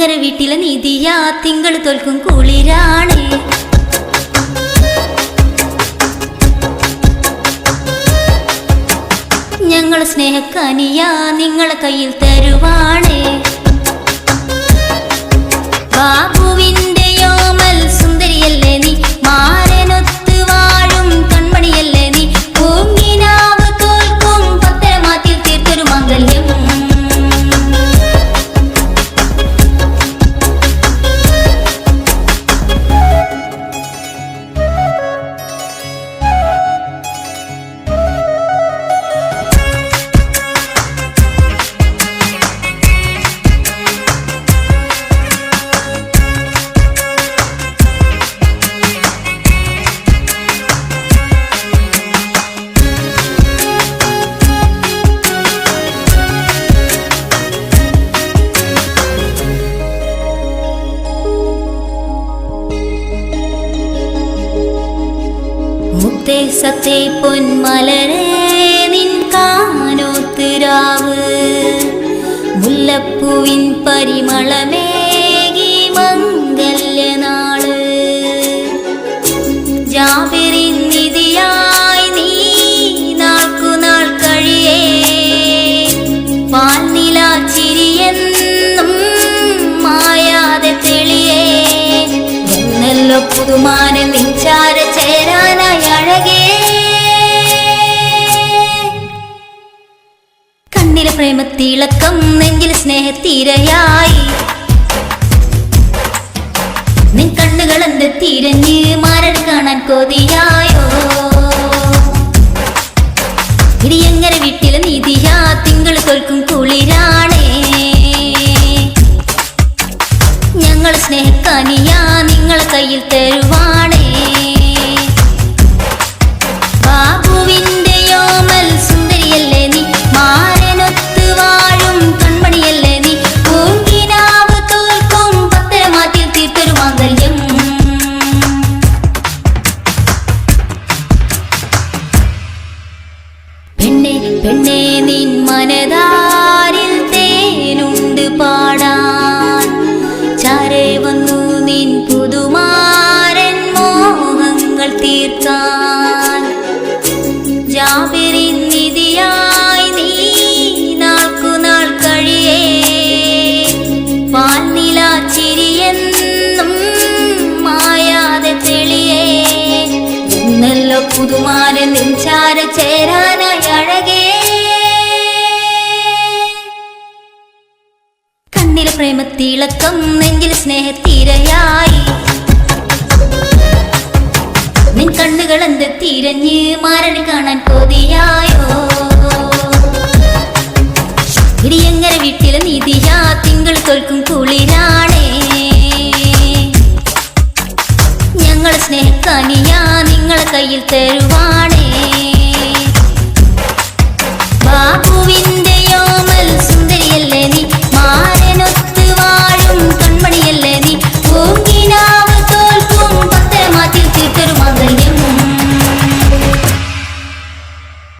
ഇടിയങ്ങര വീട്ടിലെ നിധിയാ തിങ്കൾ തോൽക്കും കുളിരാണ്. ഞങ്ങൾ സ്നേഹക്കനിയാ നിങ്ങളെ കയ്യിൽ തരുവാണ്. മുത്തേ പൊന്മലരെ നിൻ കാനോത്തിരാവ് മുല്ലപ്പൂവിൻ പരിമളമേകി മംഗല്യനാൾ. ജാബിറിൻ നിധിയായി പുതുമാന നിഞ്ചാര പ്രേമത്തിളക്കം നെഞ്ചിൽ സ്നേഹത്തിരയായി. നിൻ കണ്ണുകൾ എന്ത് തിരഞ്ഞ് മാരൻ കാണാൻ കൊതിയായോ പുതുമാന നെഞ്ചാര ചേരാനായി അഴകേ. കണ്ണിലെ പ്രേമത്തിളക്കം നെഞ്ചിൽ സ്നേഹത്തിരയായി. നിൻ കണ്ണുകൾ എന്ത് തിരഞ്ഞ് മാരണി കാണാൻ കൊതിയായോ? ഇടിയങ്ങര വീട്ടിലെ നിധിയാ? തിങ്കൾ തോൽക്കും കുളിരാണേ. ഞങ്ങൾ സ്നേഹക്കനിയാ. നിങ്ങളെ കയ്യിൽ തരുവാണേ ബാബു